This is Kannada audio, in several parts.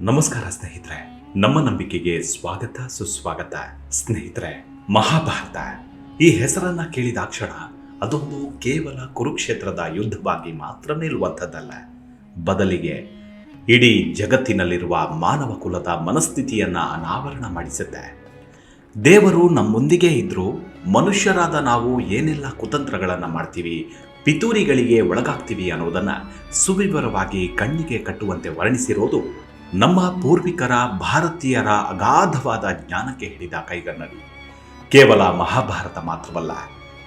ನಮಸ್ಕಾರ ಸ್ನೇಹಿತರೆ. ನಮ್ಮ ನಂಬಿಕೆಗೆ ಸ್ವಾಗತ, ಸುಸ್ವಾಗತ ಸ್ನೇಹಿತರೆ. ಮಹಾಭಾರತ. ಈ ಹೆಸರನ್ನ ಕೇಳಿದಾಕ್ಷಣ ಅದೊಂದು ಕೇವಲ ಕುರುಕ್ಷೇತ್ರದ ಯುದ್ಧವಾಗಿ ಮಾತ್ರ ನಿಲ್ಲುವಂಥದ್ದಲ್ಲ. ಬದಲಿಗೆ ಇಡೀ ಜಗತ್ತಿನಲ್ಲಿರುವ ಮಾನವ ಕುಲದ ಮನಸ್ಥಿತಿಯನ್ನ ಅನಾವರಣ ಮಾಡಿಸುತ್ತೆ ದೇವರು ನಮ್ಮೊಂದಿಗೆ ಇದ್ರೂ ಮನುಷ್ಯರಾದ ನಾವು ಏನೆಲ್ಲ ಕುತಂತ್ರಗಳನ್ನ ಮಾಡ್ತೀವಿ, ಪಿತೂರಿಗಳಿಗೆ ಒಳಗಾಗ್ತೀವಿ ಅನ್ನೋದನ್ನ ಸುವಿವರವಾಗಿ ಕಣ್ಣಿಗೆ ಕಟ್ಟುವಂತೆ ವರ್ಣಿಸಿರೋದು ನಮ್ಮ ಪೂರ್ವಿಕರ, ಭಾರತೀಯರ ಅಗಾಧವಾದ ಜ್ಞಾನಕ್ಕೆ ಹಿಡಿದ ಕೈಗನ್ನಡಿ. ಕೇವಲ ಮಹಾಭಾರತ ಮಾತ್ರವಲ್ಲ,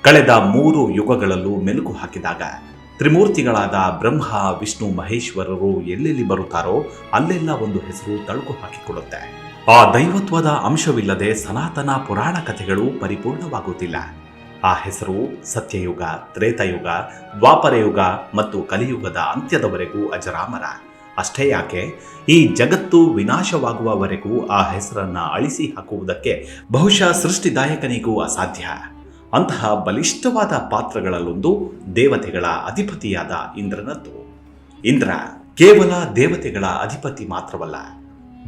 ಕಳೆದ ಮೂರು ಯುಗಗಳಲ್ಲೂ ಮೆಲುಕು ಹಾಕಿದಾಗ ತ್ರಿಮೂರ್ತಿಗಳಾದ ಬ್ರಹ್ಮ, ವಿಷ್ಣು, ಮಹೇಶ್ವರರು ಎಲ್ಲೆಲ್ಲಿ ಬರುತ್ತಾರೋ ಅಲ್ಲೆಲ್ಲ ಒಂದು ಹೆಸರು ತಳುಕು ಹಾಕಿಕೊಳ್ಳುತ್ತೆ ಆ ದೈವತ್ವದ ಅಂಶವಿಲ್ಲದೆ ಸನಾತನ ಪುರಾಣ ಕಥೆಗಳು ಪರಿಪೂರ್ಣವಾಗುತ್ತಿಲ್ಲ. ಆ ಹೆಸರು ಸತ್ಯಯುಗ, ತ್ರೇತಯುಗ, ದ್ವಾಪರಯುಗ ಮತ್ತು ಕಲಿಯುಗದ ಅಂತ್ಯದವರೆಗೂ ಅಜರಾಮರ. ಅಷ್ಟೇ ಯಾಕೆ? ಈ ಜಗತ್ತು ವಿನಾಶವಾಗುವವರೆಗೂ ಆ ಹೆಸರನ್ನು ಅಳಿಸಿ ಹಾಕುವುದಕ್ಕೆ ಬಹುಶಃ ಸೃಷ್ಟಿದಾಯಕನಿಗೂ ಅಸಾಧ್ಯ. ಅಂತಹ ಬಲಿಷ್ಠವಾದ ಪಾತ್ರಗಳಲ್ಲೊಂದು ದೇವತೆಗಳ ಅಧಿಪತಿಯಾದ ಇಂದ್ರನದ್ದು. ಇಂದ್ರ ಕೇವಲ ದೇವತೆಗಳ ಅಧಿಪತಿ ಮಾತ್ರವಲ್ಲ,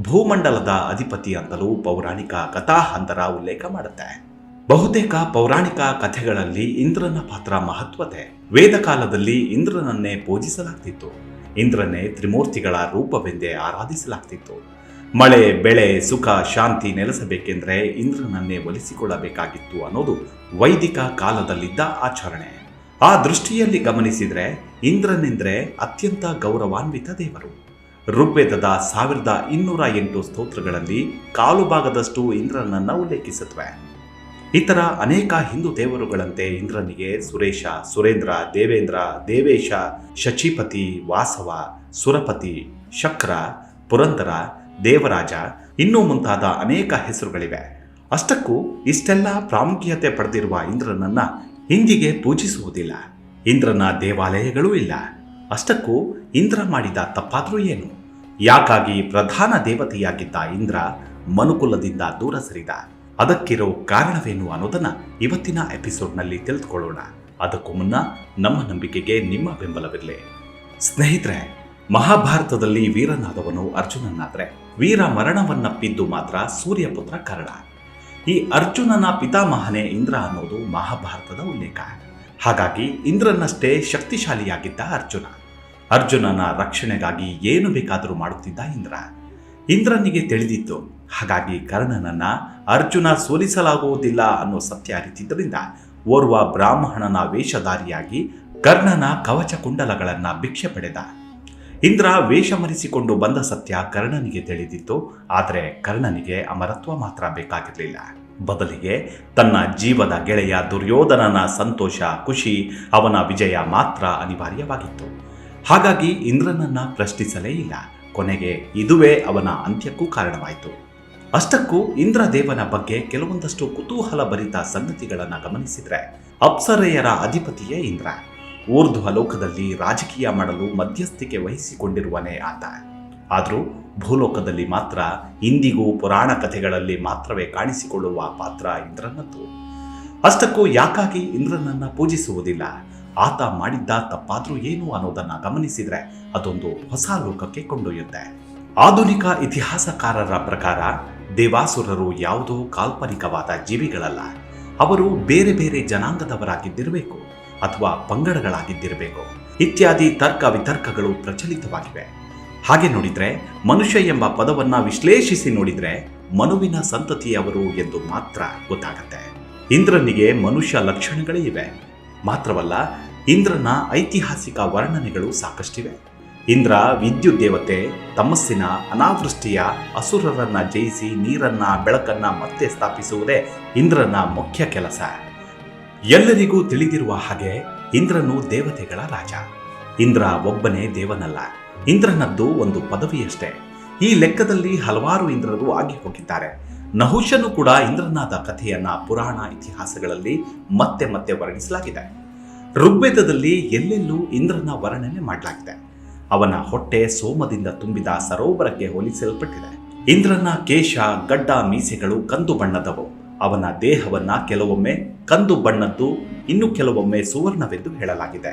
ಭೂಮಂಡಲದ ಅಧಿಪತಿ ಅಂತಲೂ ಪೌರಾಣಿಕ ಕಥಾಹಂತರ ಉಲ್ಲೇಖ ಮಾಡುತ್ತೆ. ಬಹುತೇಕ ಪೌರಾಣಿಕ ಕಥೆಗಳಲ್ಲಿ ಇಂದ್ರನ ಪಾತ್ರ ಮಹತ್ವತೆ ವೇದಕಾಲದಲ್ಲಿ ಇಂದ್ರನನ್ನೇ ಪೂಜಿಸಲಾಗ್ತಿತ್ತು. ಇಂದ್ರನೇ ತ್ರಿಮೂರ್ತಿಗಳ ರೂಪವೆಂದೇ ಆರಾಧಿಸಲಾಗ್ತಿತ್ತು. ಮಳೆ, ಬೆಳೆ, ಸುಖ, ಶಾಂತಿ ನೆಲೆಸಬೇಕೆಂದರೆ ಇಂದ್ರನನ್ನೇ ಒಲಿಸಿಕೊಳ್ಳಬೇಕಾಗಿತ್ತು ಅನ್ನೋದು ವೈದಿಕ ಕಾಲದಲ್ಲಿದ್ದ ಆಚರಣೆ. ಆ ದೃಷ್ಟಿಯಲ್ಲಿ ಗಮನಿಸಿದರೆ ಇಂದ್ರನೆಂದರೆ ಅತ್ಯಂತ ಗೌರವಾನ್ವಿತ ದೇವರು. ಋಗ್ವೇದದ ಸಾವಿರದ ಇನ್ನೂರ ಎಂಟು ಸ್ತೋತ್ರಗಳಲ್ಲಿ ಕಾಲು ಭಾಗದಷ್ಟು ಇಂದ್ರನನ್ನು ಉಲ್ಲೇಖಿಸುತ್ತವೆ ಇತರ ಅನೇಕ ಹಿಂದೂ ದೇವರುಗಳಂತೆ ಇಂದ್ರನಿಗೆ ಸುರೇಶ, ಸುರೇಂದ್ರ, ದೇವೇಂದ್ರ, ದೇವೇಶ, ಶಚಿಪತಿ, ವಾಸವ, ಸುರಪತಿ, ಶಕ್ರ, ಪುರಂದರ, ದೇವರಾಜ ಇನ್ನೂ ಮುಂತಾದ ಅನೇಕ ಹೆಸರುಗಳಿವೆ. ಅಷ್ಟಕ್ಕೂ ಇಷ್ಟೆಲ್ಲ ಪ್ರಾಮುಖ್ಯತೆ ಪಡೆದಿರುವ ಇಂದ್ರನನ್ನ ಹಿಂದಿಗೆ ಪೂಜಿಸುವುದಿಲ್ಲ. ಇಂದ್ರನ ದೇವಾಲಯಗಳೂ ಇಲ್ಲ. ಅಷ್ಟಕ್ಕೂ ಇಂದ್ರ ಮಾಡಿದ ತಪ್ಪಾದರೂ ಏನು? ಯಾಕಾಗಿ ಪ್ರಧಾನ ದೇವತೆಯಾಗಿದ್ದ ಇಂದ್ರ ಮನುಕುಲದಿಂದ ದೂರ ಸರಿದ? ಅದಕ್ಕಿರೋ ಕಾರಣವೇನು ಅನ್ನೋದನ್ನ ಇವತ್ತಿನ ಎಪಿಸೋಡ್ನಲ್ಲಿ ತಿಳಿದುಕೊಳ್ಳೋಣ. ಅದಕ್ಕೂ ಮುನ್ನ ನಮ್ಮ ನಂಬಿಕೆಗೆ ನಿಮ್ಮ ಬೆಂಬಲವಿರಲಿ. ಸ್ನೇಹಿತರೆ, ಮಹಾಭಾರತದಲ್ಲಿ ವೀರನಾದವನು ಅರ್ಜುನನಾದ್ರೆ, ವೀರ ಮರಣವನ್ನಪ್ಪಿದ್ದು ಮಾತ್ರ ಸೂರ್ಯಪುತ್ರ ಕರ್ಣ ಈ ಅರ್ಜುನನ ಪಿತಾಮಹನೇ ಇಂದ್ರ ಅನ್ನೋದು ಮಹಾಭಾರತದ ಉಲ್ಲೇಖ. ಹಾಗಾಗಿ ಇಂದ್ರನಷ್ಟೇ ಶಕ್ತಿಶಾಲಿಯಾಗಿದ್ದ ಅರ್ಜುನ. ಅರ್ಜುನನ ರಕ್ಷಣೆಗಾಗಿ ಏನು ಬೇಕಾದರೂ ಮಾಡುತ್ತಿದ್ದ ಇಂದ್ರ. ಇಂದ್ರನಿಗೆ ತಿಳಿದಿತ್ತು ಹಾಗಾಗಿ ಕರ್ಣನನ್ನ ಅರ್ಜುನ ಸೋಲಿಸಲಾಗುವುದಿಲ್ಲ ಅನ್ನೋ ಸತ್ಯ ಅರಿತಿದ್ದರಿಂದ ಓರ್ವ ಬ್ರಾಹ್ಮಣನ ವೇಷಧಾರಿಯಾಗಿ ಕರ್ಣನ ಕವಚ ಕುಂಡಲಗಳನ್ನು ಭಿಕ್ಷೆ ಪಡೆದ. ಇಂದ್ರ ವೇಷ ಮರೆಸಿಕೊಂಡು ಬಂದ ಸತ್ಯ ಕರ್ಣನಿಗೆ ತಿಳಿದಿತ್ತು, ಆದರೆ ಕರ್ಣನಿಗೆ ಅಮರತ್ವ ಮಾತ್ರ ಬೇಕಾಗಿರಲಿಲ್ಲ. ಬದಲಿಗೆ ತನ್ನ ಜೀವದ ಗೆಳೆಯ ದುರ್ಯೋಧನನ ಸಂತೋಷ, ಖುಷಿ, ಅವನ ವಿಜಯ ಮಾತ್ರ ಅನಿವಾರ್ಯವಾಗಿತ್ತು. ಹಾಗಾಗಿ ಇಂದ್ರನನ್ನ ಪ್ರಶ್ನಿಸಲೇ ಇಲ್ಲ. ಕೊನೆಗೆ ಇದುವೇ ಅವನ ಅಂತ್ಯಕ್ಕೂ ಕಾರಣವಾಯಿತು. ಅಷ್ಟಕ್ಕೂ ಇಂದ್ರದೇವನ ಬಗ್ಗೆ ಕೆಲವೊಂದಷ್ಟು ಕುತೂಹಲ ಭರಿತ ಸಂಗತಿಗಳನ್ನು ಗಮನಿಸಿದ್ರೆ ಅಪ್ಸರೆಯರ ಅಧಿಪತಿಯೇ ಇಂದ್ರ. ಊರ್ಧ್ವ ಲೋಕದಲ್ಲಿ ರಾಜಕೀಯ ಮಾಡಲು ಮಧ್ಯಸ್ಥಿಕೆ ವಹಿಸಿಕೊಂಡಿರುವನೇ ಆತ. ಆದರೂ ಭೂಲೋಕದಲ್ಲಿ ಮಾತ್ರ ಇಂದಿಗೂ ಪುರಾಣ ಕಥೆಗಳಲ್ಲಿ ಮಾತ್ರವೇ ಕಾಣಿಸಿಕೊಳ್ಳುವ ಪಾತ್ರ ಇಂದ್ರನದ್ದು. ಅಷ್ಟಕ್ಕೂ ಯಾಕಾಗಿ ಇಂದ್ರನನ್ನ ಪೂಜಿಸುವುದಿಲ್ಲ? ಆತ ಮಾಡಿದ್ದ ತಪ್ಪಾದ್ರೂ ಏನು ಅನ್ನೋದನ್ನ ಗಮನಿಸಿದ್ರೆ ಅದೊಂದು ಹೊಸ ಲೋಕಕ್ಕೆ ಕೊಂಡೊಯ್ಯುತ್ತೆ. ಆಧುನಿಕ ಇತಿಹಾಸಕಾರರ ಪ್ರಕಾರ ದೇವಾಸುರರು ಯಾವುದೋ ಕಾಲ್ಪನಿಕವಾದ ಜೀವಿಗಳಲ್ಲ. ಅವರು ಬೇರೆ ಬೇರೆ ಜನಾಂಗದವರಾಗಿದ್ದಿರಬೇಕು ಅಥವಾ ಪಂಗಡಗಳಾಗಿದ್ದಿರಬೇಕು. ಇತ್ಯಾದಿ ತರ್ಕ ವಿತರ್ಕಗಳು ಪ್ರಚಲಿತವಾಗಿವೆ. ಹಾಗೆ ನೋಡಿದ್ರೆ ಮನುಷ್ಯ ಎಂಬ ಪದವನ್ನ ವಿಶ್ಲೇಷಿಸಿ ನೋಡಿದ್ರೆ ಮನುವಿನ ಸಂತತಿಯವರು ಎಂದು ಮಾತ್ರ ಗೊತ್ತಾಗತ್ತೆ. ಇಂದ್ರನಿಗೆ ಮನುಷ್ಯ ಲಕ್ಷಣಗಳೇ ಇವೆ. ಮಾತ್ರವಲ್ಲ, ಇಂದ್ರನ ಐತಿಹಾಸಿಕ ವರ್ಣನೆಗಳು ಸಾಕಷ್ಟಿವೆ. ಇಂದ್ರ ವಿದ್ಯುತ್ ದೇವತೆ ತಮಸ್ಸಿನ ಅನಾವೃಷ್ಟಿಯ ಅಸುರರನ್ನ ಜಯಿಸಿ ನೀರನ್ನ ಬೆಳಕನ್ನ ಮತ್ತೆ ಸ್ಥಾಪಿಸುವುದೇ ಇಂದ್ರನ ಮುಖ್ಯ ಕೆಲಸ. ಎಲ್ಲರಿಗೂ ತಿಳಿದಿರುವ ಹಾಗೆ ಇಂದ್ರನು ದೇವತೆಗಳ ರಾಜ. ಇಂದ್ರ ಒಬ್ಬನೇ ದೇವನಲ್ಲ, ಇಂದ್ರನದ್ದು ಒಂದು ಪದವಿಯಷ್ಟೇ. ಈ ಲೆಕ್ಕದಲ್ಲಿ ಹಲವಾರು ಇಂದ್ರರು ಆಗಿ ಹೋಗಿದ್ದಾರೆ. ನಹುಶನು ಕೂಡ ಇಂದ್ರನಾದ ಕಥೆಯನ್ನ ಪುರಾಣ ಇತಿಹಾಸಗಳಲ್ಲಿ ಮತ್ತೆ ಮತ್ತೆ ವರ್ಣಿಸಲಾಗಿದೆ. ಋಗ್ವೇದದಲ್ಲಿ ಎಲ್ಲೆಲ್ಲೂ ಇಂದ್ರನ ವರ್ಣನೆ ಮಾಡಲಾಗಿದೆ. ಅವನ ಹೊಟ್ಟೆ ಸೋಮದಿಂದ ತುಂಬಿದ ಸರೋವರಕ್ಕೆ ಹೋಲಿಸಲ್ಪಟ್ಟಿದೆ. ಇಂದ್ರನ ಕೇಶ ಗಡ್ಡ ಮೀಸೆಗಳು ಕಂದು ಬಣ್ಣದವು. ಅವನ ದೇಹವನ್ನ ಕೆಲವೊಮ್ಮೆ ಕಂದು ಬಣ್ಣದ್ದು, ಇನ್ನು ಕೆಲವೊಮ್ಮೆ ಸುವರ್ಣವೆಂದು ಹೇಳಲಾಗಿದೆ.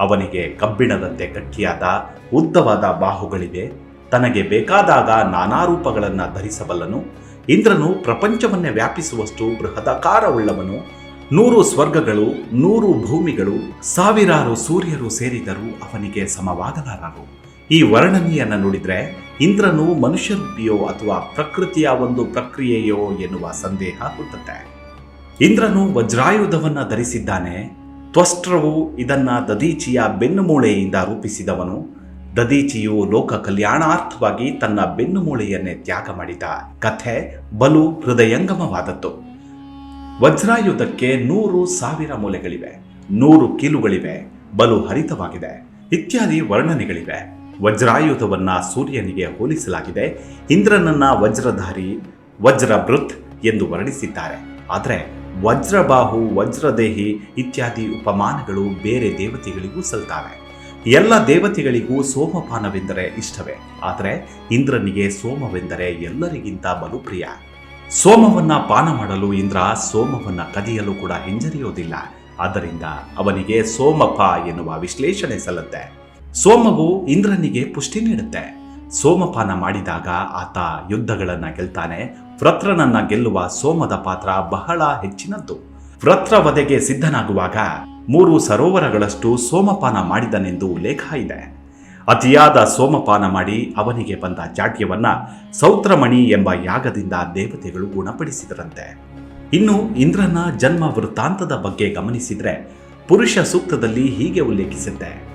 ಅವನಿಗೆ ಕಬ್ಬಿಣದಂತೆ ಗಟ್ಟಿಯಾದ, ಉದ್ದವಾದ ಬಾಹುಗಳಿವೆ. ತನಗೆ ಬೇಕಾದಾಗ ನಾನಾ ರೂಪಗಳನ್ನು ಧರಿಸಬಲ್ಲನು. ಇಂದ್ರನು ಪ್ರಪಂಚವನ್ನೇ ವ್ಯಾಪಿಸುವಷ್ಟು ಬೃಹದಾಕಾರವುಳ್ಳವನು. ನೂರು ಸ್ವರ್ಗಗಳು, ನೂರು ಭೂಮಿಗಳು, ಸಾವಿರಾರು ಸೂರ್ಯರು ಸೇರಿದರೂ ಅವನಿಗೆ ಸಮವಾಗಲಾರರು. ಈ ವರ್ಣನೆಯನ್ನು ನೋಡಿದ್ರೆ ಇಂದ್ರನು ಮನುಷ್ಯರೂಪಿಯೋ ಅಥವಾ ಪ್ರಕೃತಿಯ ಒಂದು ಪ್ರಕ್ರಿಯೆಯೋ ಎನ್ನುವ ಸಂದೇಹ ಹುಟ್ಟುತ್ತೆ. ಇಂದ್ರನು ವಜ್ರಾಯುಧವನ್ನು ಧರಿಸಿದ್ದಾನೆ. ತ್ವಷ್ಟ್ರವು ಇದನ್ನ ದದೀಚಿಯ ಬೆನ್ನುಮೂಳೆಯಿಂದ ರೂಪಿಸಿದವನು. ದದೀಚಿಯು ಲೋಕ ಕಲ್ಯಾಣಾರ್ಥವಾಗಿ ತನ್ನ ಬೆನ್ನುಮೂಳೆಯನ್ನೇ ತ್ಯಾಗ ಮಾಡಿದ. ಕಥೆ ಬಲು ಹೃದಯಂಗಮವಾದದ್ದು. ವಜ್ರಾಯುಧಕ್ಕೆ ನೂರು ಸಾವಿರ ಮೂಲೆಗಳಿವೆ, ನೂರು ಕೀಲುಗಳಿವೆ, ಬಲು ಹರಿತವಾಗಿದೆ. ಇತ್ಯಾದಿ ವರ್ಣನೆಗಳಿವೆ. ವಜ್ರಾಯುಧವನ್ನ ಸೂರ್ಯನಿಗೆ ಹೋಲಿಸಲಾಗಿದೆ. ಇಂದ್ರನನ್ನ ವಜ್ರಧಾರಿ ವಜ್ರಭೃತ್ ಎಂದು ವರ್ಣಿಸಿದ್ದಾರೆ. ಆದರೆ ವಜ್ರಬಾಹು, ವಜ್ರದೇಹಿ ಇತ್ಯಾದಿ ಉಪಮಾನಗಳು ಬೇರೆ ದೇವತೆಗಳಿಗೂ ಸಲ್ತಾವೆ. ಎಲ್ಲ ದೇವತೆಗಳಿಗೂ ಸೋಮಪಾನವೆಂದರೆ ಇಷ್ಟವೇ. ಆದರೆ ಇಂದ್ರನಿಗೆ ಸೋಮವೆಂದರೆ ಎಲ್ಲರಿಗಿಂತ ಬಲು ಪ್ರಿಯ ಸೋಮವನ್ನ ಪಾನ ಮಾಡಲು ಇಂದ್ರ ಸೋಮವನ್ನ ಕದಿಯಲು ಕೂಡ ಹಿಂಜರಿಯೋದಿಲ್ಲ ಆದ್ದರಿಂದ ಅವನಿಗೆ ಸೋಮಪ ಎನ್ನುವ ವಿಶ್ಲೇಷಣೆ ಸಲ್ಲುತ್ತೆ. ಸೋಮವು ಇಂದ್ರನಿಗೆ ಪುಷ್ಟಿ ನೀಡುತ್ತೆ. ಸೋಮಪಾನ ಮಾಡಿದಾಗ ಆತ ಯುದ್ಧಗಳನ್ನ ಗೆಲ್ತಾನೆ. ವೃತ್ರನನ್ನ ಗೆಲ್ಲುವ ಸೋಮದ ಪಾತ್ರ ಬಹಳ ಹೆಚ್ಚಿನದ್ದು. ವೃತ್ರ ವಧೆಗೆ ಸಿದ್ಧನಾಗುವಾಗ ಮೂರು ಸರೋವರಗಳಷ್ಟು ಸೋಮಪಾನ ಮಾಡಿದನೆಂದು ಉಲ್ಲೇಖ ಇದೆ. ಅತಿಯಾದ ಸೋಮಪಾನ ಮಾಡಿ ಅವನಿಗೆ ಬಂದ ಜಾಡ್ಯವನ್ನ ಸೌತ್ರಮಣಿ ಎಂಬ ಯಾಗದಿಂದ ದೇವತೆಗಳು ಗುಣಪಡಿಸಿದರಂತೆ. ಇನ್ನು ಇಂದ್ರನ ಜನ್ಮ ವೃತ್ತಾಂತದ ಬಗ್ಗೆ ಗಮನಿಸಿದ್ರೆ ಪುರುಷ ಸೂಕ್ತದಲ್ಲಿ ಹೀಗೆ ಉಲ್ಲೇಖಿಸಿದ್ದೆ.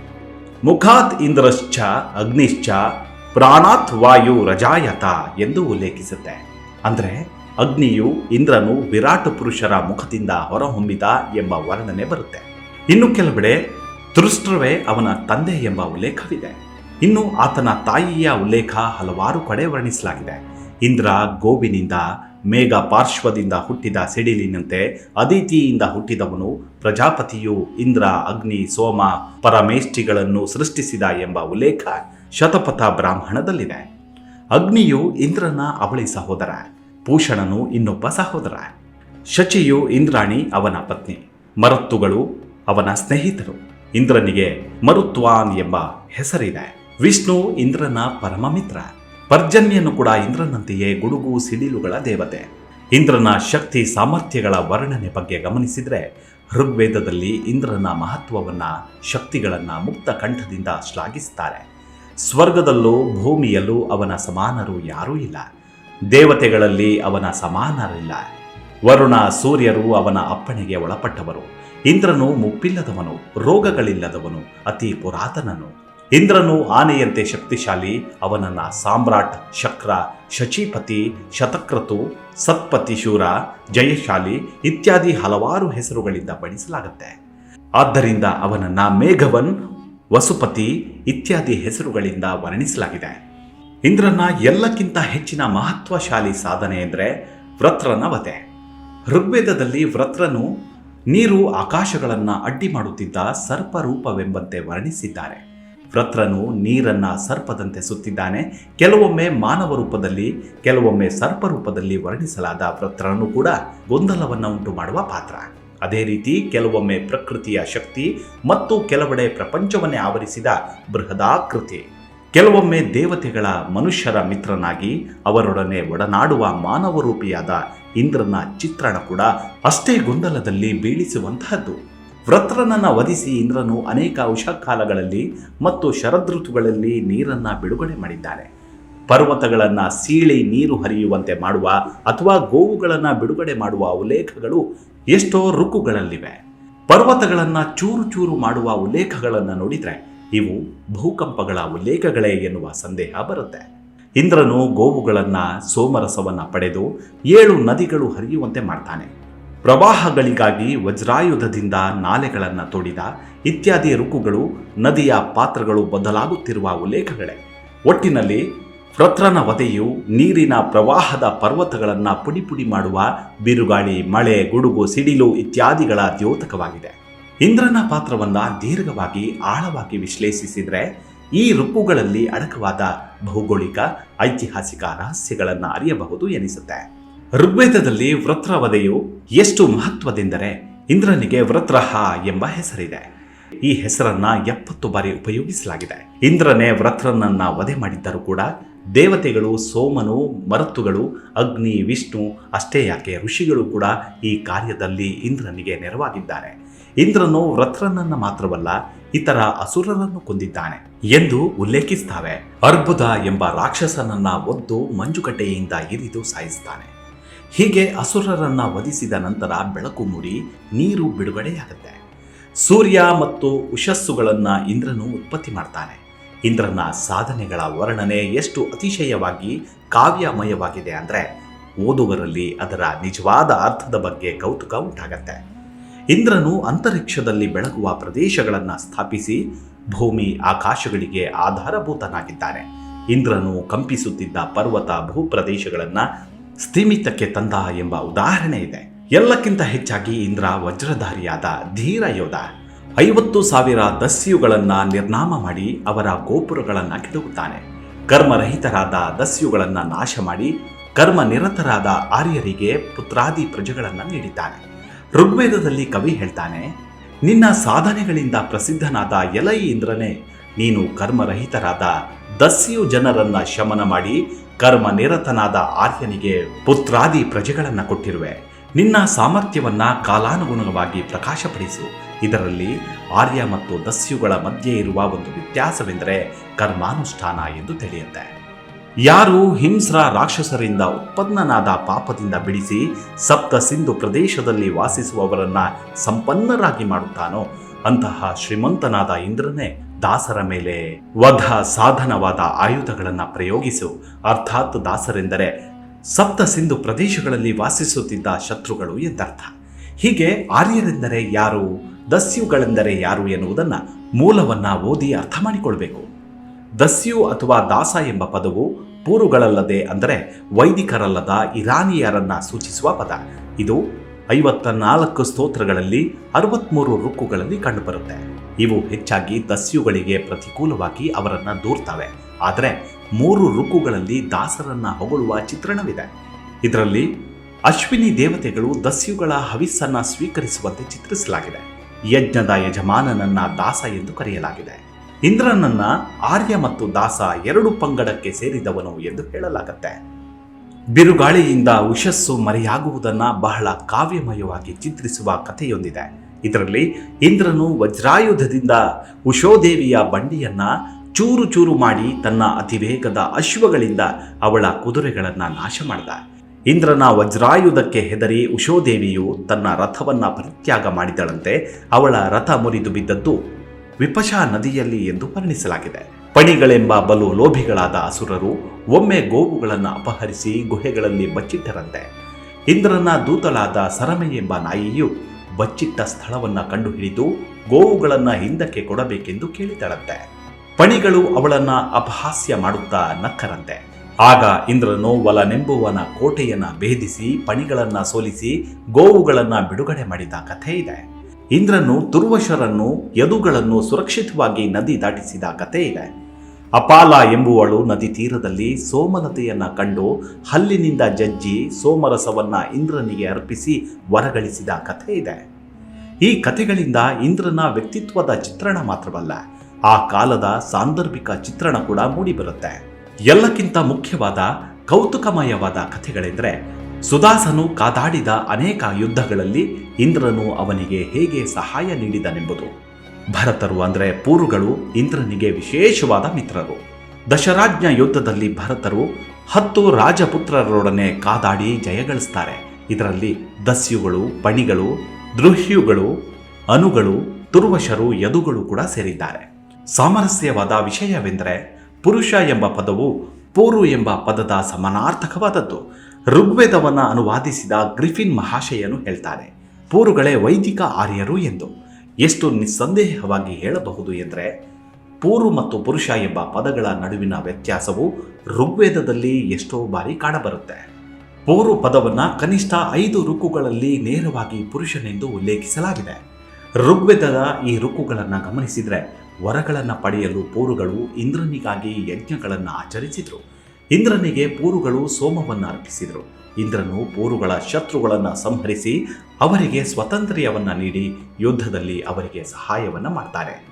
ಮುಖಾತ್ ಇಂದ್ರಶ್ಚ, ಅಗ್ನಿಶ್ಚ, ಪ್ರಾಣಾತ್ ವಾಯು ರಜಾಯತ ಎಂದು ಉಲ್ಲೇಖಿಸುತ್ತೆ ಅಂದರೆ ಅಗ್ನಿಯು ಇಂದ್ರನು ವಿರಾಟ ಪುರುಷರ ಮುಖದಿಂದ ಹೊರಹೊಮ್ಮಿದ ಎಂಬ ವರ್ಣನೆ ಬರುತ್ತೆ. ಇನ್ನು ಕೆಲವೆಡೆ ತೃಷ್ಟ್ರವೇ ಅವನ ತಂದೆ ಎಂಬ ಉಲ್ಲೇಖವಿದೆ. ಇನ್ನು ಆತನ ತಾಯಿಯ ಉಲ್ಲೇಖ ಹಲವಾರು ಕಡೆ ವರ್ಣಿಸಲಾಗಿದೆ. ಇಂದ್ರ ಗೋವಿನಿಂದ ಮೇಘ ಪಾರ್ಶ್ವದಿಂದ ಹುಟ್ಟಿದ ಸಿಡಿಲಿನಂತೆ ಅದಿತಿಯಿಂದ ಹುಟ್ಟಿದವನು ಪ್ರಜಾಪತಿಯು ಇಂದ್ರ, ಅಗ್ನಿ, ಸೋಮ, ಪರಮೇಷ್ಠಿಗಳನ್ನು ಸೃಷ್ಟಿಸಿದ ಎಂಬ ಉಲ್ಲೇಖ ಶತಪಥ ಬ್ರಾಹ್ಮಣದಲ್ಲಿದೆ. ಅಗ್ನಿಯು ಇಂದ್ರನ ಅವಳಿ ಸಹೋದರ, ಭೂಷಣನು ಇನ್ನೊಬ್ಬ ಸಹೋದರ. ಶಚಿಯು ಇಂದ್ರಾಣಿ ಅವನ ಪತ್ನಿ, ಮರತ್ತುಗಳು ಅವನ ಸ್ನೇಹಿತರು. ಇಂದ್ರನಿಗೆ ಮರುತ್ವಾನ್ ಎಂಬ ಹೆಸರಿದೆ. ವಿಷ್ಣು ಇಂದ್ರನ ಪರಮ ಮಿತ್ರ ಪರ್ಜನ್ಯನು ಕೂಡ ಇಂದ್ರನಂತೆಯೇ ಗುಡುಗು ಸಿಡಿಲುಗಳ ದೇವತೆ. ಇಂದ್ರನ ಶಕ್ತಿ ಸಾಮರ್ಥ್ಯಗಳ ವರ್ಣನೆ ಬಗ್ಗೆ ಗಮನಿಸಿದರೆ ಋಗ್ವೇದದಲ್ಲಿ ಇಂದ್ರನ ಮಹತ್ವವನ್ನ ಶಕ್ತಿಗಳನ್ನ ಮುಕ್ತ ಕಂಠದಿಂದ ಶ್ಲಾಘಿಸುತ್ತಾರೆ ಸ್ವರ್ಗದಲ್ಲೂ ಭೂಮಿಯಲ್ಲೂ ಅವನ ಸಮಾನರು ಯಾರೂ ಇಲ್ಲ. ದೇವತೆಗಳಲ್ಲಿ ಅವನ ಸಮಾನರಿಲ್ಲ. ವರುಣ ಸೂರ್ಯರು ಅವನ ಅಪ್ಪಣೆಗೆ ಒಳಪಟ್ಟವರು. ಇಂದ್ರನು ಮುಪ್ಪಿಲ್ಲದವನು, ರೋಗಗಳಿಲ್ಲದವನು, ಅತಿ ಪುರಾತನನು. ಇಂದ್ರನು ಆನೆಯಂತೆ ಶಕ್ತಿಶಾಲಿ, ಅವನನ್ನ ಸಾಮ್ರಾಟ್, ಶಕ್ರ, ಶಚಿಪತಿ, ಶತಕ್ರತು, ಸತ್ಪತಿ ಶೂರ, ಜಯಶಾಲಿ ಇತ್ಯಾದಿ ಹಲವಾರು ಹೆಸರುಗಳಿಂದ ಬಣಿಸಲಾಗುತ್ತೆ. ಆದ್ದರಿಂದ ಅವನನ್ನ ಮೇಘವನ್, ವಸುಪತಿ ಇತ್ಯಾದಿ ಹೆಸರುಗಳಿಂದ ವರ್ಣಿಸಲಾಗಿದೆ. ಇಂದ್ರನ ಎಲ್ಲಕ್ಕಿಂತ ಹೆಚ್ಚಿನ ಮಹತ್ವಶಾಲಿ ಸಾಧನೆ ಎಂದರೆ ವೃತ್ರನ ವಧೆ. ಋಗ್ವೇದದಲ್ಲಿ ವೃತ್ರನು ನೀರು ಆಕಾಶಗಳನ್ನು ಅಡ್ಡಿ ಮಾಡುತ್ತಿದ್ದ ಸರ್ಪರೂಪವೆಂಬಂತೆ ವರ್ಣಿಸಿದ್ದಾರೆ. ವೃತ್ರನು ನೀರನ್ನ ಸರ್ಪದಂತೆ ಸುತ್ತಿದ್ದಾನೆ. ಕೆಲವೊಮ್ಮೆ ಮಾನವ ರೂಪದಲ್ಲಿ, ಕೆಲವೊಮ್ಮೆ ಸರ್ಪರೂಪದಲ್ಲಿ ವರ್ಣಿಸಲಾದ ವೃತ್ರನು ಕೂಡ ಗೊಂದಲವನ್ನು ಉಂಟು ಮಾಡುವ ಪಾತ್ರ. ಅದೇ ರೀತಿ ಕೆಲವೊಮ್ಮೆ ಪ್ರಕೃತಿಯ ಶಕ್ತಿ ಮತ್ತು ಕೆಲವೆಡೆ ಪ್ರಪಂಚವನ್ನೇ ಆವರಿಸಿದ ಬೃಹದಾಕೃತಿ ಕೆಲವೊಮ್ಮೆ ದೇವತೆಗಳ ಮನುಷ್ಯರ ಮಿತ್ರನಾಗಿ ಅವರೊಡನೆ ಒಡನಾಡುವ ಮಾನವ ರೂಪಿಯಾದ ಇಂದ್ರನ ಚಿತ್ರಣ ಕೂಡ ಅಷ್ಟೇ ಗೊಂದಲದಲ್ಲಿ ಬೀಳಿಸುವಂತಹದ್ದು. ವೃತ್ರನನ್ನ ವಧಿಸಿ ಇಂದ್ರನು ಅನೇಕ ಉಷಕಾಲಗಳಲ್ಲಿ ಮತ್ತು ಶರದೃತುಗಳಲ್ಲಿ ನೀರನ್ನ ಬಿಡುಗಡೆ ಮಾಡಿದ್ದಾನೆ. ಪರ್ವತಗಳನ್ನು ಸೀಳಿ ನೀರು ಹರಿಯುವಂತೆ ಮಾಡುವ ಅಥವಾ ಗೋವುಗಳನ್ನು ಬಿಡುಗಡೆ ಮಾಡುವ ಉಲ್ಲೇಖಗಳು ಎಷ್ಟೋ ಋಕ್ಕುಗಳಲ್ಲಿವೆ ಪರ್ವತಗಳನ್ನು ಚೂರು ಚೂರು ಮಾಡುವ ಉಲ್ಲೇಖಗಳನ್ನು ನೋಡಿದರೆ ಇವು ಭೂಕಂಪಗಳ ಉಲ್ಲೇಖಗಳೇ ಎನ್ನುವ ಸಂದೇಹ ಬರುತ್ತೆ. ಇಂದ್ರನು ಗೋವುಗಳನ್ನ, ಸೋಮರಸವನ್ನ ಪಡೆದು ಏಳು ನದಿಗಳು ಹರಿಯುವಂತೆ ಮಾಡ್ತಾನೆ. ಪ್ರವಾಹಗಳಿಗಾಗಿ ವಜ್ರಾಯುಧದಿಂದ ನಾಲೆಗಳನ್ನು ತೋಡಿದ ಇತ್ಯಾದಿ ರುಕುಗಳು ನದಿಯ ಪಾತ್ರಗಳು ಬದಲಾಗುತ್ತಿರುವ ಉಲ್ಲೇಖಗಳೇ. ಒಟ್ಟಿನಲ್ಲಿ ವೃತ್ರನ ವಧೆಯು ನೀರಿನ ಪ್ರವಾಹದ ಪರ್ವತಗಳನ್ನು ಪುಡಿ ಪುಡಿ ಮಾಡುವ ಬಿರುಗಾಳಿ, ಮಳೆ, ಗುಡುಗು, ಸಿಡಿಲು ಇತ್ಯಾದಿಗಳ ದ್ಯೋತಕವಾಗಿದೆ. ಇಂದ್ರನ ಪಾತ್ರವನ್ನ ದೀರ್ಘವಾಗಿ ಆಳವಾಗಿ ವಿಶ್ಲೇಷಿಸಿದರೆ ಈ ರುಪ್ಪುಗಳಲ್ಲಿ ಅಡಕವಾದ ಭೌಗೋಳಿಕ, ಐತಿಹಾಸಿಕ ರಹಸ್ಯಗಳನ್ನು ಅರಿಯಬಹುದು ಎನಿಸುತ್ತೆ. ಋಗ್ವೇದದಲ್ಲಿ ವೃತ್ರವಧೆಯು ಎಷ್ಟು ಮಹತ್ವದೆಂದರೆ ಇಂದ್ರನಿಗೆ ವೃತ್ರಹ ಎಂಬ ಹೆಸರಿದೆ. ಈ ಹೆಸರನ್ನ ಎಪ್ಪತ್ತು ಬಾರಿ ಉಪಯೋಗಿಸಲಾಗಿದೆ. ಇಂದ್ರನೇ ವೃತ್ರನನ್ನ ವಧೆ ಮಾಡಿದ್ದರೂ ಕೂಡ ದೇವತೆಗಳು, ಸೋಮನು, ಮರತ್ತುಗಳು, ಅಗ್ನಿ, ವಿಷ್ಣು, ಅಷ್ಟೇ ಯಾಕೆ ಋಷಿಗಳು ಕೂಡ ಈ ಕಾರ್ಯದಲ್ಲಿ ಇಂದ್ರನಿಗೆ ನೆರವಾಗಿದ್ದಾರೆ. ಇಂದ್ರನು ವೃತ್ರನನ್ನು ಮಾತ್ರವಲ್ಲ ಇತರ ಅಸುರರನ್ನು ಕೊಂದಿದ್ದಾನೆ ಎಂದು ಉಲ್ಲೇಖಿಸ್ತಾವೆ. ಅರ್ಬುದ ಎಂಬ ರಾಕ್ಷಸನನ್ನ ಒದ್ದು ಮಂಜುಗಡ್ಡೆಯಿಂದ ಇರಿದು ಸಾಯಿಸ್ತಾನೆ. ಹೀಗೆ ಅಸುರರನ್ನ ವಧಿಸಿದ ನಂತರ ಬೆಳಕು ಮೂಡಿ ನೀರು ಬಿಡುಗಡೆಯಾಗುತ್ತೆ. ಸೂರ್ಯ ಮತ್ತು ಉಷಸ್ಸುಗಳನ್ನ ಇಂದ್ರನು ಉತ್ಪತ್ತಿ ಮಾಡ್ತಾನೆ. ಇಂದ್ರನ ಸಾಧನೆಗಳ ವರ್ಣನೆ ಎಷ್ಟು ಅತಿಶಯವಾಗಿ ಕಾವ್ಯಮಯವಾಗಿದೆ ಅಂದರೆ ಓದುವರಲ್ಲಿ ಅದರ ನಿಜವಾದ ಅರ್ಥದ ಬಗ್ಗೆ ಕೌತುಕ ಉಂಟಾಗತ್ತೆ. ಇಂದ್ರನು ಅಂತರಿಕ್ಷದಲ್ಲಿ ಬೆಳಗುವ ಪ್ರದೇಶಗಳನ್ನು ಸ್ಥಾಪಿಸಿ ಭೂಮಿ ಆಕಾಶಗಳಿಗೆ ಆಧಾರಭೂತನಾಗಿದ್ದಾನೆ. ಇಂದ್ರನು ಕಂಪಿಸುತ್ತಿದ್ದ ಪರ್ವತ ಭೂಪ್ರದೇಶಗಳನ್ನು ಸ್ಥಿಮಿತಕ್ಕೆ ತಂದ ಎಂಬ ಉದಾಹರಣೆ ಇದೆ. ಎಲ್ಲಕ್ಕಿಂತ ಹೆಚ್ಚಾಗಿ ಇಂದ್ರ ವಜ್ರಧಾರಿಯಾದ ಧೀರ ಯೋಧ. ಐವತ್ತು ಸಾವಿರ ದಸ್ಯುಗಳನ್ನು ನಿರ್ನಾಮ ಮಾಡಿ ಅವರ ಗೋಪುರಗಳನ್ನು ಕೆಡವುತ್ತಾನೆ. ಕರ್ಮರಹಿತರಾದ ದಸ್ಯುಗಳನ್ನು ನಾಶ ಮಾಡಿ ಕರ್ಮ ನಿರತರಾದ ಆರ್ಯರಿಗೆ ಪುತ್ರಾದಿ ಪ್ರಜೆಗಳನ್ನು ನೀಡಿದ್ದಾನೆ. ಋಗ್ವೇದದಲ್ಲಿ ಕವಿ ಹೇಳ್ತಾನೆ, ನಿನ್ನ ಸಾಧನೆಗಳಿಂದ ಪ್ರಸಿದ್ಧನಾದ ಎಲೈ ಇಂದ್ರನೇ, ನೀನು ಕರ್ಮರಹಿತರಾದ ದಸ್ಯು ಜನರನ್ನ ಶಮನ ಮಾಡಿ ಕರ್ಮ ನಿರತನಾದ ಆರ್ಯನಿಗೆ ಪುತ್ರಾದಿ ಪ್ರಜೆಗಳನ್ನು ಕೊಟ್ಟಿರುವೆ. ನಿನ್ನ ಸಾಮರ್ಥ್ಯವನ್ನ ಕಾಲಾನುಗುಣವಾಗಿ ಪ್ರಕಾಶಪಡಿಸು. ಇದರಲ್ಲಿ ಆರ್ಯ ಮತ್ತು ದಸ್ಯುಗಳ ಮಧ್ಯೆ ಇರುವ ಒಂದು ವ್ಯತ್ಯಾಸವೆಂದರೆ ಕರ್ಮಾನುಷ್ಠಾನ ಎಂದು ತಿಳಿಯುತ್ತೆ. ಯಾರು ಹಿಂಸ್ರ ರಾಕ್ಷಸರಿಂದ ಉತ್ಪನ್ನನಾದ ಪಾಪದಿಂದ ಬಿಡಿಸಿ ಸಪ್ತ ಸಿಂಧು ಪ್ರದೇಶದಲ್ಲಿ ವಾಸಿಸುವವರನ್ನ ಸಂಪನ್ನರಾಗಿ ಮಾಡುತ್ತಾನೋ? ಅಂತಹ ಶ್ರೀಮಂತನಾದ ಇಂದ್ರನೇ ದಾಸರ ಮೇಲೆ ವಧ ಸಾಧನವಾದ ಆಯುಧಗಳನ್ನು ಪ್ರಯೋಗಿಸು. ಅರ್ಥಾತ್ ದಾಸರೆಂದರೆ ಸಪ್ತ ಸಿಂಧು ಪ್ರದೇಶಗಳಲ್ಲಿ ವಾಸಿಸುತ್ತಿದ್ದ ಶತ್ರುಗಳು ಎಂದರ್ಥ. ಹೀಗೆ ಆರ್ಯರೆಂದರೆ ಯಾರು, ದಸ್ಯುಗಳೆಂದರೆ ಯಾರು ಎನ್ನುವುದನ್ನು ಮೂಲವನ್ನ ಓದಿ ಅರ್ಥ ಮಾಡಿಕೊಳ್ಬೇಕು. ದಸ್ಯು ಅಥವಾ ದಾಸ ಎಂಬ ಪದವು ಪೂರುಗಳಲ್ಲದೆ ಅಂದರೆ ವೈದಿಕರಲ್ಲದ ಇರಾನಿಯರನ್ನ ಸೂಚಿಸುವ ಪದ. ಇದು ಐವತ್ತ ನಾಲ್ಕು ಸ್ತೋತ್ರಗಳಲ್ಲಿ ಅರವತ್ಮೂರು ರುಕ್ಕುಗಳಲ್ಲಿ ಕಂಡುಬರುತ್ತೆ. ಇವು ಹೆಚ್ಚಾಗಿ ದಸ್ಯುಗಳಿಗೆ ಪ್ರತಿಕೂಲವಾಗಿ ಅವರನ್ನ ದೂರ್ತವೆ. ಆದರೆ ಮೂರು ರುಕ್ಕುಗಳಲ್ಲಿ ದಾಸರನ್ನ ಹೊಗಳುವ ಚಿತ್ರಣವಿದೆ. ಇದರಲ್ಲಿ ಅಶ್ವಿನಿ ದೇವತೆಗಳು ದಸ್ಯುಗಳ ಹವಿಸ್ಸನ್ನ ಸ್ವೀಕರಿಸುವಂತೆ ಚಿತ್ರಿಸಲಾಗಿದೆ. ಯಜ್ಞದ ಯಜಮಾನನನ್ನ ದಾಸ ಎಂದು ಕರೆಯಲಾಗಿದೆ. ಇಂದ್ರನನ್ನ ಆರ್ಯ ಮತ್ತು ದಾಸ ಎರಡು ಪಂಗಡಕ್ಕೆ ಸೇರಿದವನು ಎಂದು ಹೇಳಲಾಗತ್ತೆ. ಬಿರುಗಾಳಿಯಿಂದ ಉಷಸ್ಸು ಮರೆಯಾಗುವುದನ್ನು ಬಹಳ ಕಾವ್ಯಮಯವಾಗಿ ಚಿತ್ರಿಸುವ ಕಥೆಯೊಂದಿದೆ. ಇದರಲ್ಲಿ ಇಂದ್ರನು ವಜ್ರಾಯುಧದಿಂದ ಉಷೋದೇವಿಯ ಬಂಡಿಯನ್ನ ಚೂರು ಚೂರು ಮಾಡಿ ತನ್ನ ಅತಿವೇಗದ ಅಶ್ವಗಳಿಂದ ಅವಳ ಕುದುರೆಗಳನ್ನ ನಾಶ ಮಾಡಿದ. ಇಂದ್ರನ ವಜ್ರಾಯುಧಕ್ಕೆ ಹೆದರಿ ಉಷೋದೇವಿಯು ತನ್ನ ರಥವನ್ನ ಪರಿತ್ಯಾಗ ಮಾಡಿದಳಂತೆ ಅವಳ ರಥ ಮುರಿದು ಬಿದ್ದದ್ದು ವಿಪಶಾ ನದಿಯಲ್ಲಿ ಎಂದು ವರ್ಣಿಸಲಾಗಿದೆ. ಪಣಿಗಳೆಂಬ ಬಲು ಲೋಭಿಗಳಾದ ಅಸುರರು ಒಮ್ಮೆ ಗೋವುಗಳನ್ನು ಅಪಹರಿಸಿ ಗುಹೆಗಳಲ್ಲಿ ಬಚ್ಚಿಟ್ಟರಂತೆ. ಇಂದ್ರನ ದೂತಲಾದ ಸರಮೆ ಎಂಬ ನಾಯಿಯು ಬಚ್ಚಿಟ್ಟ ಸ್ಥಳವನ್ನ ಕಂಡುಹಿಡಿದು ಗೋವುಗಳನ್ನು ಹಿಂದಕ್ಕೆ ಕೊಡಬೇಕೆಂದು ಕೇಳಿದಳಂತೆ. ಪಣಿಗಳು ಅವಳನ್ನ ಅಪಹಾಸ್ಯ ಮಾಡುತ್ತಾ ನಕ್ಕರಂತೆ. ಆಗ ಇಂದ್ರನು ವಲನೆಂಬುವನ ಕೋಟೆಯನ್ನ ಭೇದಿಸಿ ಪಣಿಗಳನ್ನ ಸೋಲಿಸಿ ಗೋವುಗಳನ್ನ ಬಿಡುಗಡೆ ಮಾಡಿದ ಕಥೆ ಇದೆ. ಇಂದ್ರನು ದುರ್ವಶರನ್ನು, ಯದುಗಳನ್ನು ಸುರಕ್ಷಿತವಾಗಿ ನದಿ ದಾಟಿಸಿದ ಕಥೆ ಇದೆ. ಅಪಾಲ ಎಂಬುವಳು ನದಿ ತೀರದಲ್ಲಿ ಸೋಮನತೆಯನ್ನು ಕಂಡು ಹಲ್ಲಿನಿಂದ ಜಜ್ಜಿ ಸೋಮರಸವನ್ನು ಇಂದ್ರನಿಗೆ ಅರ್ಪಿಸಿ ವರಗಳಿಸಿದ ಕಥೆ ಇದೆ. ಈ ಕಥೆಗಳಿಂದ ಇಂದ್ರನ ವ್ಯಕ್ತಿತ್ವದ ಚಿತ್ರಣ ಮಾತ್ರವಲ್ಲ, ಆ ಕಾಲದ ಸಾಂದರ್ಭಿಕ ಚಿತ್ರಣ ಕೂಡ ಮೂಡಿಬರುತ್ತೆ. ಎಲ್ಲಕ್ಕಿಂತ ಮುಖ್ಯವಾದ, ಕೌತುಕಮಯವಾದ ಕಥೆಗಳೆಂದರೆ ಸುದಾಸನು ಕಾದಾಡಿದ ಅನೇಕ ಯುದ್ಧಗಳಲ್ಲಿ ಇಂದ್ರನು ಅವನಿಗೆ ಹೇಗೆ ಸಹಾಯ ನೀಡಿದನೆಂಬುದು. ಭರತರು ಅಂದರೆ ಪೂರುಗಳು ಇಂದ್ರನಿಗೆ ವಿಶೇಷವಾದ ಮಿತ್ರರು. ದಶರಾಜ್ಞ ಯುದ್ಧದಲ್ಲಿ ಭರತರು ಹತ್ತು ರಾಜಪುತ್ರರೊಡನೆ ಕಾದಾಡಿ ಜಯಗಳಿಸ್ತಾರೆ. ಇದರಲ್ಲಿ ದಸ್ಯುಗಳು, ಪಣಿಗಳು, ದೃಹ್ಯುಗಳು, ಅನುಗಳು, ತುರ್ವಶರು, ಯದುಗಳು ಕೂಡ ಸೇರಿದ್ದಾರೆ. ಸಾಮರಸ್ಯವಾದ ವಿಷಯವೆಂದರೆ ಪುರುಷ ಎಂಬ ಪದವು ಪೂರು ಎಂಬ ಪದದ ಸಮಾನಾರ್ಥಕವಾದದ್ದು. ಋಗ್ವೇದವನ್ನು ಅನುವಾದಿಸಿದ ಗ್ರಿಫಿನ್ ಮಹಾಶಯನು ಹೇಳ್ತಾರೆ ಪೂರುಗಳೇ ವೈದಿಕ ಆರ್ಯರು ಎಂದು. ಎಷ್ಟು ನಿಸ್ಸಂದೇಹವಾಗಿ ಹೇಳಬಹುದು ಎಂದರೆ, ಪೂರು ಮತ್ತು ಪುರುಷ ಎಂಬ ಪದಗಳ ನಡುವಿನ ವ್ಯತ್ಯಾಸವು ಋಗ್ವೇದದಲ್ಲಿ ಎಷ್ಟೋ ಬಾರಿ ಕಾಣಬರುತ್ತೆ. ಪೂರು ಪದವನ್ನು ಕನಿಷ್ಠ ಐದು ಋಕುಗಳಲ್ಲಿ ನೇರವಾಗಿ ಪುರುಷನೆಂದು ಉಲ್ಲೇಖಿಸಲಾಗಿದೆ. ಋಗ್ವೇದದ ಈ ಋಕುಗಳನ್ನು ಗಮನಿಸಿದರೆ, ವರಗಳನ್ನು ಪಡೆಯಲು ಪೂರುಗಳು ಇಂದ್ರನಿಗಾಗಿ ಯಜ್ಞಗಳನ್ನು ಆಚರಿಸಿದರು. ಇಂದ್ರನಿಗೆ ಪೂರುಗಳು ಸೋಮವನ್ನು ಅರ್ಪಿಸಿದರು ಇಂದ್ರನು ಪೂರುಗಳ ಶತ್ರುಗಳನ್ನು ಸಂಹರಿಸಿ ಅವರಿಗೆ ಸ್ವಾತಂತ್ರ್ಯವನ್ನು ನೀಡಿ ಯುದ್ಧದಲ್ಲಿ ಅವರಿಗೆ ಸಹಾಯವನ್ನು ಮಾಡ್ತಾರೆ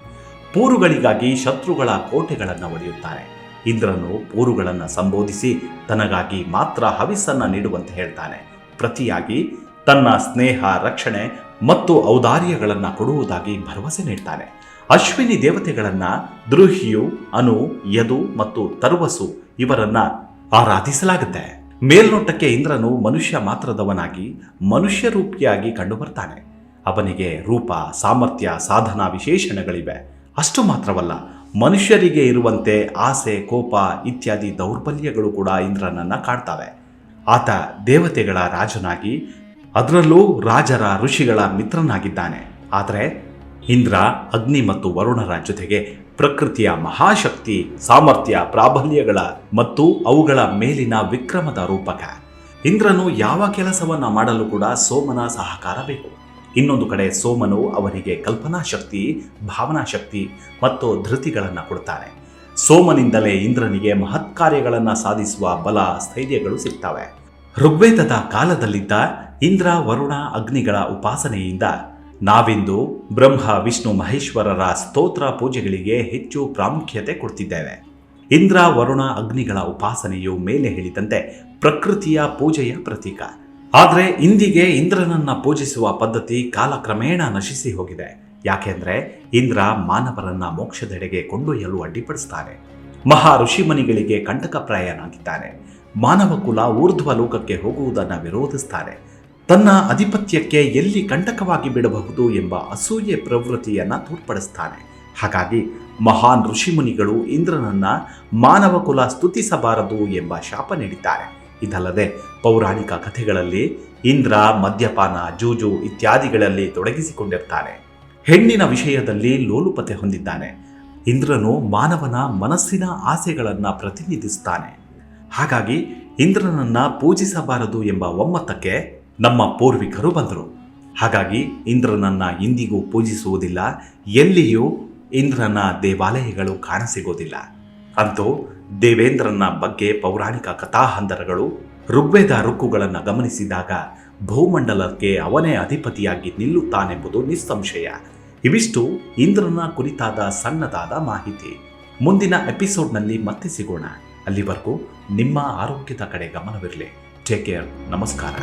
ಪೂರುಗಳಿಗಾಗಿ ಶತ್ರುಗಳ ಕೋಟೆಗಳನ್ನು ಒಡೆಯುತ್ತಾರೆ. ಇಂದ್ರನು ಪೂರುಗಳನ್ನು ಸಂಬೋಧಿಸಿ ತನಗಾಗಿ ಮಾತ್ರ ಹವಿಸ್ಸನ್ನು ನೀಡುವಂತೆ ಹೇಳ್ತಾನೆ. ಪ್ರತಿಯಾಗಿ ತನ್ನ ಸ್ನೇಹ, ರಕ್ಷಣೆ ಮತ್ತು ಔದಾರ್ಯಗಳನ್ನು ಕೊಡುವುದಾಗಿ ಭರವಸೆ ನೀಡ್ತಾನೆ. ಅಶ್ವಿನಿ ದೇವತೆಗಳನ್ನ ದ್ರೋಹಿಯು, ಅನು, ಯದು ಮತ್ತು ತರುವಸು ಇವರನ್ನ ಆರಾಧಿಸಲಾಗುತ್ತೆ. ಮೇಲ್ನೋಟಕ್ಕೆ ಇಂದ್ರನು ಮನುಷ್ಯ ಮಾತ್ರದವನಾಗಿ ಮನುಷ್ಯ ರೂಪಿಯಾಗಿ ಕಂಡುಬರ್ತಾನೆ. ಅವನಿಗೆ ರೂಪ, ಸಾಮರ್ಥ್ಯ, ಸಾಧನ ವಿಶೇಷಣಗಳಿವೆ. ಅಷ್ಟು ಮಾತ್ರವಲ್ಲ, ಮನುಷ್ಯರಿಗೆ ಇರುವಂತೆ ಆಸೆ, ಕೋಪ ಇತ್ಯಾದಿ ದೌರ್ಬಲ್ಯಗಳು ಕೂಡ ಇಂದ್ರನನ್ನ ಕಾಡ್ತವೆ ಆತ ದೇವತೆಗಳ ರಾಜನಾಗಿ, ಅದರಲ್ಲೂ ರಾಜರ ಋಷಿಗಳ ಮಿತ್ರನಾಗಿದ್ದಾನೆ. ಆದರೆ ಇಂದ್ರ, ಅಗ್ನಿ ಮತ್ತು ವರುಣರ ಜೊತೆಗೆ ಪ್ರಕೃತಿಯ ಮಹಾಶಕ್ತಿ, ಸಾಮರ್ಥ್ಯ, ಪ್ರಾಬಲ್ಯಗಳ ಮತ್ತು ಅವುಗಳ ಮೇಲಿನ ವಿಕ್ರಮದ ರೂಪಕ. ಇಂದ್ರನು ಯಾವ ಕೆಲಸವನ್ನ ಮಾಡಲು ಕೂಡ ಸೋಮನ ಸಹಕಾರ ಬೇಕು. ಇನ್ನೊಂದು ಕಡೆ ಸೋಮನು ಅವನಿಗೆ ಕಲ್ಪನಾ ಶಕ್ತಿ ಭಾವನಾ ಶಕ್ತಿ ಮತ್ತು ಧೃತಿಗಳನ್ನು ಕೊಡ್ತಾನೆ. ಸೋಮನಿಂದಲೇ ಇಂದ್ರನಿಗೆ ಮಹತ್ ಕಾರ್ಯಗಳನ್ನು ಸಾಧಿಸುವ ಬಲ, ಸ್ಥೈರ್ಯಗಳು ಸಿಗ್ತವೆ. ಋಗ್ವೇದದ ಕಾಲದಲ್ಲಿದ್ದ ಇಂದ್ರ, ವರುಣ, ಅಗ್ನಿಗಳ ಉಪಾಸನೆಯಿಂದ ನಾವಿಂದು ಬ್ರಹ್ಮ, ವಿಷ್ಣು, ಮಹೇಶ್ವರರ ಸ್ತೋತ್ರ ಪೂಜೆಗಳಿಗೆ ಹೆಚ್ಚು ಪ್ರಾಮುಖ್ಯತೆ ಕೊಡ್ತಿದ್ದೇವೆ. ಇಂದ್ರ, ವರುಣ, ಅಗ್ನಿಗಳ ಉಪಾಸನೆಯು ಮೇಲೆ ಹೇಳಿದಂತೆ ಪ್ರಕೃತಿಯ ಪೂಜೆಯ ಪ್ರತೀಕ. ಆದರೆ ಇಂದಿಗೆ ಇಂದ್ರನನ್ನ ಪೂಜಿಸುವ ಪದ್ಧತಿ ಕಾಲಕ್ರಮೇಣ ನಶಿಸಿ ಹೋಗಿದೆ. ಯಾಕೆಂದ್ರೆ ಇಂದ್ರ ಮಾನವರನ್ನ ಮೋಕ್ಷದೆಡೆಗೆ ಕೊಂಡೊಯ್ಯಲು ಅಡ್ಡಿಪಡಿಸ್ತಾನೆ. ಮಹಾ ಋಷಿಮನಿಗಳಿಗೆ ಕಂಟಕಪ್ರಾಯನಾಗಿದ್ದಾನೆ ಮಾನವ ಕುಲ ಊರ್ಧ್ವ ಲೋಕಕ್ಕೆ ಹೋಗುವುದನ್ನು ವಿರೋಧಿಸ್ತಾನೆ ತನ್ನ ಅಧಿಪತ್ಯಕ್ಕೆ ಎಲ್ಲಿ ಕಂಟಕವಾಗಿ ಬಿಡಬಹುದು ಎಂಬ ಅಸೂಯೆ ಪ್ರವೃತ್ತಿಯನ್ನು ತೋರ್ಪಡಿಸ್ತಾನೆ. ಹಾಗಾಗಿ ಮಹಾನ್ ಋಷಿಮುನಿಗಳು ಇಂದ್ರನನ್ನ ಮಾನವ ಕುಲ ಸ್ತುತಿಸಬಾರದು ಎಂಬ ಶಾಪ ನೀಡಿದ್ದಾರೆ. ಇದಲ್ಲದೆ ಪೌರಾಣಿಕ ಕಥೆಗಳಲ್ಲಿ ಇಂದ್ರ, ಮದ್ಯಪಾನ, ಜೂಜು ಇತ್ಯಾದಿಗಳಲ್ಲಿ ತೊಡಗಿಸಿಕೊಂಡಿರ್ತಾನೆ. ಹೆಣ್ಣಿನ ವಿಷಯದಲ್ಲಿ ಲೋಲುಪತೆ ಹೊಂದಿದ್ದಾನೆ. ಇಂದ್ರನು ಮಾನವನ ಮನಸ್ಸಿನ ಆಸೆಗಳನ್ನ ಪ್ರತಿನಿಧಿಸುತ್ತಾನೆ ಹಾಗಾಗಿ ಇಂದ್ರನನ್ನ ಪೂಜಿಸಬಾರದು ಎಂಬ ಒಮ್ಮತಕ್ಕೆ ನಮ್ಮ ಪೂರ್ವಿಕರು ಬಂದರು. ಹಾಗಾಗಿ ಇಂದ್ರನನ್ನು ಇಂದಿಗೂ ಪೂಜಿಸುವುದಿಲ್ಲ, ಎಲ್ಲಿಯೂ ಇಂದ್ರನ ದೇವಾಲಯಗಳು ಕಾಣಸಿಗೋದಿಲ್ಲ. ಅಂತೂ ದೇವೇಂದ್ರನ ಬಗ್ಗೆ ಪೌರಾಣಿಕ ಕಥಾಹಂದರಗಳು ಋಗ್ವೇದ ರುಕ್ಕುಗಳನ್ನು ಗಮನಿಸಿದಾಗ ಭೂಮಂಡಲಕ್ಕೆ ಅವನೇ ಅಧಿಪತಿಯಾಗಿ ನಿಲ್ಲುತ್ತಾನೆಂಬುದು ನಿಸ್ಸಂಶಯ. ಇವಿಷ್ಟು ಇಂದ್ರನ ಕುರಿತಾದ ಸಣ್ಣದಾದ ಮಾಹಿತಿ. ಮುಂದಿನ ಎಪಿಸೋಡ್ನಲ್ಲಿ ಮತ್ತೆ ಸಿಗೋಣ. ಅಲ್ಲಿವರೆಗೂ ನಿಮ್ಮ ಆರೋಗ್ಯದ ಕಡೆ ಗಮನವಿರಲಿ. Take care. ನಮಸ್ಕಾರ.